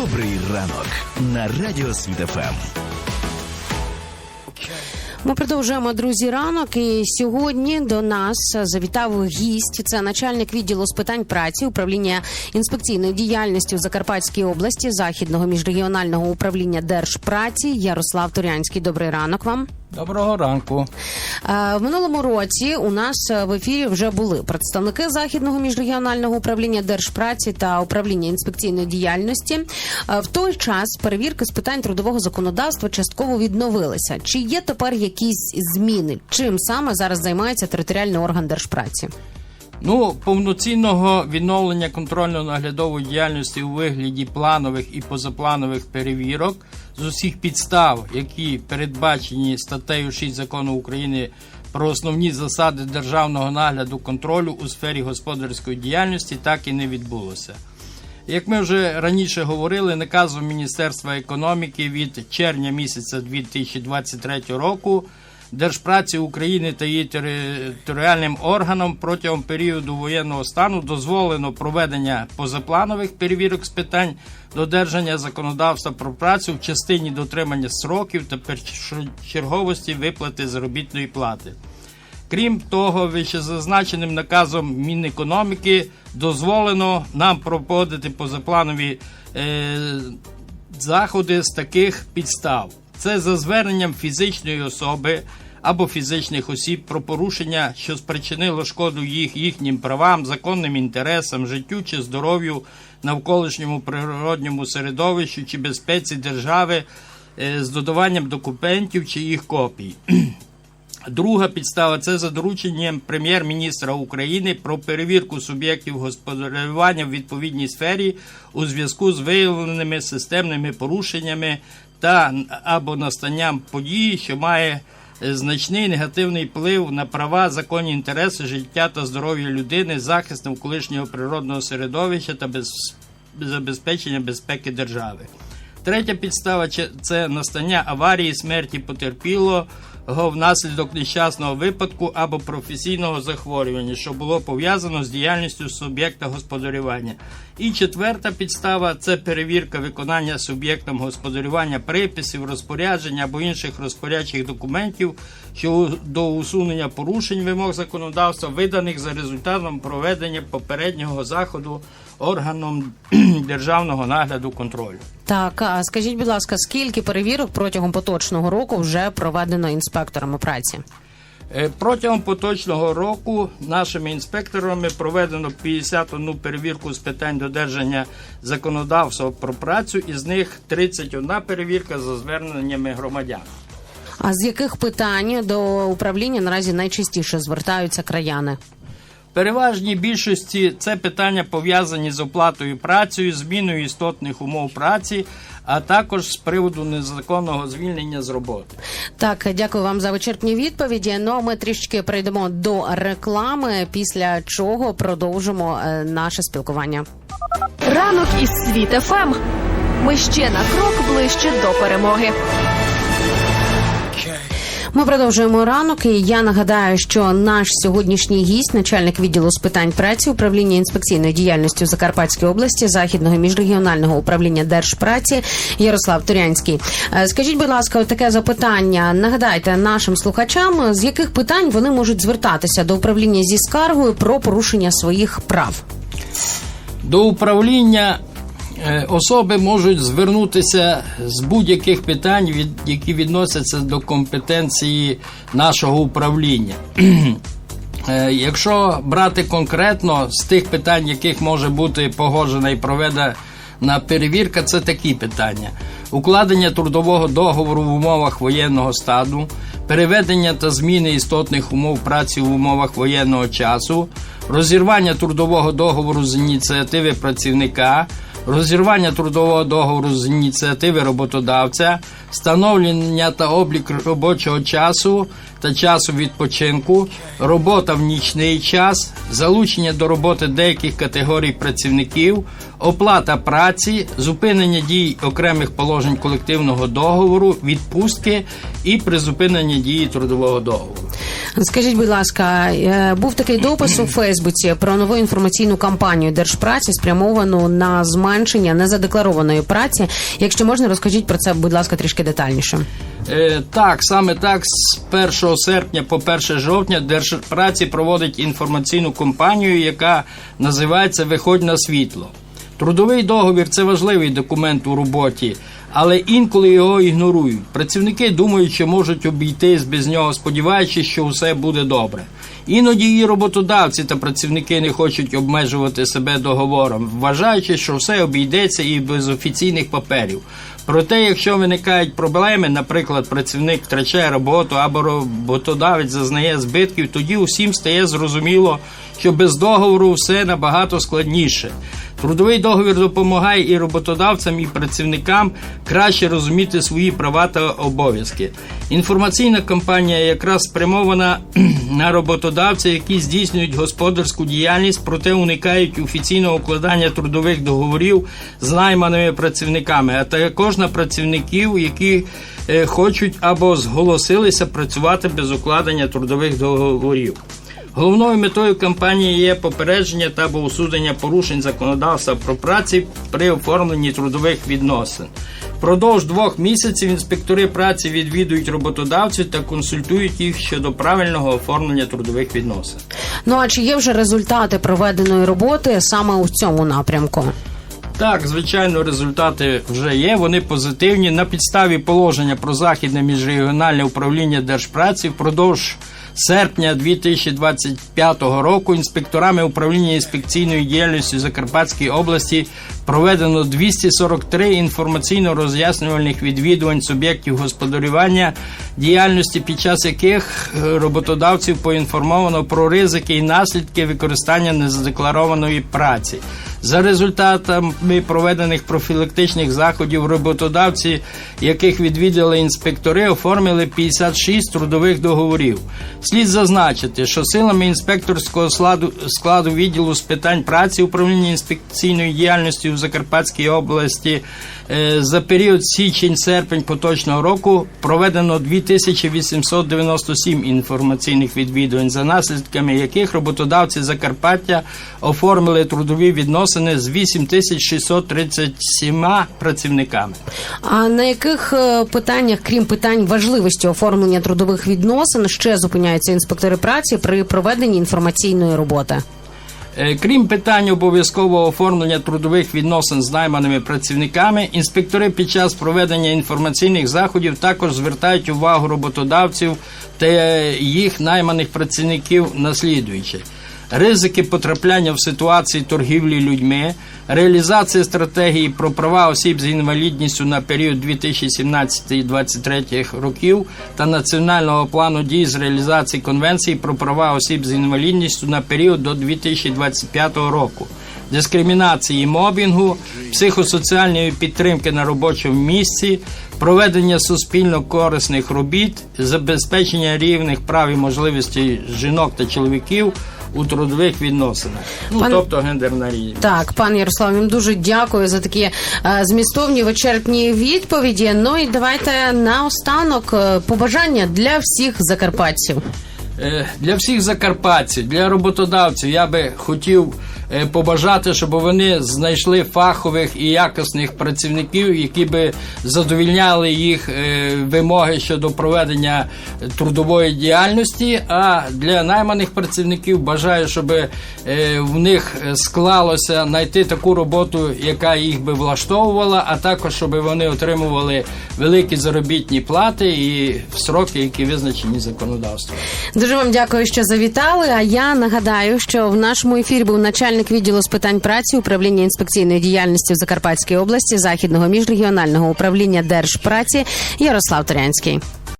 Добрий ранок на Радіо Світафем. Ми продовжуємо друзі ранок. І сьогодні до нас завітав гість. Це начальник відділу з питань праці управління інспекційної діяльності у Закарпатській області західного міжрегіонального управління держпраці Ярослав Турянський. Добрий ранок вам. Доброго ранку. Е, В минулому році у нас е, в ефірі вже були представники західного міжрегіонального управління держпраці та управління інспекційної діяльності. Е, В той час перевірки з питань трудового законодавства частково відновилися. Чи є тепер якісь зміни? Чим саме зараз займається територіальний орган держпраці? Ну, повноцінного відновлення контрольно-наглядової діяльності у вигляді планових і позапланових перевірок з усіх підстав, які передбачені статтею 6 закону України про основні засади державного нагляду контролю у сфері господарської діяльності, так і не відбулося. Як ми вже раніше говорили, наказом Міністерства економіки від червня місяця 2023 року Держпраці України та її територіальним органам протягом періоду воєнного стану дозволено проведення позапланових перевірок з питань додержання законодавства про працю в частині дотримання сроків та першочерговості виплати заробітної плати. Крім того, вищезазначеним наказом Мінекономіки дозволено нам проводити позапланові е, заходи з таких підстав. Це за зверненням фізичної особи або фізичних осіб про порушення, що спричинило шкоду їх їхнім правам, законним інтересам, життю чи здоров'ю, навколишньому природньому середовищу чи безпеці держави е, з додаванням документів чи їх копій. Друга підстава це за дорученням прем'єр-міністра України про перевірку суб'єктів господарювання в відповідній сфері у зв'язку з виявленими системними порушеннями та або настанням події, що має значний негативний вплив на права, законні інтереси, життя та здоров'я людини, захист навколишнього природного середовища та без... забезпечення безпеки держави. Третя підстава це настання аварії, смерті потерпілого внаслідок нещасного випадку або професійного захворювання, що було пов'язано з діяльністю суб'єкта господарювання. І четверта підстава це перевірка виконання суб'єктом господарювання приписів, розпорядження або інших розпорядчих документів щодо усунення порушень вимог законодавства, виданих за результатом проведення попереднього заходу органом державного нагляду контролю. Так, а скажіть, будь ласка, скільки перевірок протягом поточного року вже проведено інспекторами праці? Е, Протягом поточного року нашими інспекторами проведено 51 перевірку з питань додержання законодавства про працю, із них 31 перевірка за зверненнями громадян. А з яких питань до управління наразі найчастіше звертаються краяни? Переважній більшості це питання пов'язані з оплатою працею, зміною істотних умов праці, а також з приводу незаконного звільнення з роботи. Так, дякую вам за вичерпні відповіді. Ну а ми трішки перейдемо до реклами, після чого продовжимо е, наше спілкування. Ранок із світ ФМ. Ми ще на крок ближче до перемоги. Ми продовжуємо ранок. І я нагадаю, що наш сьогоднішній гість, начальник відділу з питань праці управління інспекційної діяльності у Закарпатській області західного міжрегіонального управління держпраці Ярослав Турянський. Е, Скажіть, будь ласка, таке запитання. Нагадайте нашим слухачам, з яких питань вони можуть звертатися до управління зі скаргою про порушення своїх прав. До управління особи можуть звернутися з будь-яких питань, які відносяться до компетенції нашого управління. Е, Якщо брати конкретно з тих питань, яких може бути погоджена і проведена перевірка, це такі питання: укладення трудового договору в умовах воєнного стану, переведення та зміни істотних умов праці в умовах воєнного часу, розірвання трудового договору з ініціативи працівника, розірвання трудового договору з ініціативи роботодавця, встановлення та облік робочого часу та часу відпочинку, робота в нічний час, залучення до роботи деяких категорій працівників, оплата праці, зупинення дій окремих положень колективного договору, відпустки і призупинення дії трудового договору. Скажіть, будь ласка, е, був такий допис у Фейсбуці про нову інформаційну кампанію держпраці, спрямовану на зменшення незадекларованої праці. Якщо можна, розкажіть про це, будь ласка, трішки детальніше. Е, так, саме так, з 1 серпня по 1 жовтня Держпраці проводить інформаційну кампанію, яка називається Виходь на світло. Трудовий договір це важливий документ у роботі, але інколи його ігнорують. Працівники думають, що можуть обійтись без нього, сподіваючись, що все буде добре. Іноді і роботодавці та працівники не хочуть обмежувати себе договором, вважаючи, що все обійдеться і без офіційних паперів. Проте, якщо виникають проблеми, наприклад, працівник втрачає роботу або роботодавець зазнає збитків, тоді усім стає зрозуміло, що без договору все набагато складніше. Трудовий договір допомагає і роботодавцям, і працівникам краще розуміти свої права та обов'язки. Інформаційна кампанія якраз спрямована на роботодавців, які здійснюють господарську діяльність, проте уникають офіційного укладання трудових договорів з найманими працівниками, а також на працівників, які е, хочуть або зголосилися працювати без укладення трудових договорів. Головною метою кампанії є попередження та або усунення порушень законодавства про праці при оформленні трудових відносин. Впродовж двох місяців інспектори праці відвідують роботодавців та консультують їх щодо правильного оформлення трудових відносин. Ну а чи є вже результати проведеної роботи саме у цьому напрямку? Так, звичайно, результати вже є. Вони позитивні. На підставі положення про західне міжрегіональне управління держпраці впродовж серпня 2025 року інспекторами управління інспекційної діяльності Закарпатської області проведено 243 інформаційно-роз'яснювальних відвідувань суб'єктів господарювання діяльності, під час яких е, роботодавців поінформовано про ризики і наслідки використання незадекларованої праці. За результатами проведених профілактичних заходів роботодавці, яких відвідали інспектори, оформили 56 трудових договорів. Слід зазначити, що силами інспекторського складу, складу відділу з питань праці управління інспекційної діяльності у Закарпатській області е, за період січень-серпень поточного року проведено 2897 інформаційних відвідувань, за наслідками яких роботодавці Закарпаття оформили трудові відносини з 8637 працівниками. А на яких е, питаннях, крім питань важливості оформлення трудових відносин, ще зупиняються інспектори праці при проведенні інформаційної роботи? Е, Крім питань обов'язкового оформлення трудових відносин з найманими працівниками, інспектори під час проведення інформаційних заходів також звертають увагу роботодавців та їх найманих працівників на слідуюче. Ризики потрапляння в ситуації торгівлі людьми, реалізація стратегії про права осіб з інвалідністю на період 2017-2023 років та національного плану дій з реалізації конвенції про права осіб з інвалідністю на період до 2025 року. Дискримінації, мобінгу, психосоціальної підтримки на робочому місці, проведення суспільно корисних робіт, забезпечення рівних прав і можливостей жінок та чоловіків у трудових відносинах, ну Пан- тобто гендерна рівність. Так, пан Ярослав, вам дуже дякую за такі е, змістовні вичерпні відповіді. Ну і давайте наостанок е, побажання для всіх закарпатців. Е, Для всіх закарпатців, для роботодавців я би хотів побажати, щоб вони знайшли фахових і якісних працівників, які би задовільняли їх е, вимоги щодо проведення трудової діяльності. А для найманих працівників бажаю, щоб е, в них склалося знайти таку роботу, яка їх би влаштовувала, а також щоб вони отримували великі заробітні плати і сроки, які визначені законодавством. Дуже вам дякую, що завітали. А я нагадаю, що в нашому ефірі був начальник відділу з питань праці управління інспекційної діяльності в Закарпатській області західного міжрегіонального управління держпраці Ярослав Торянський.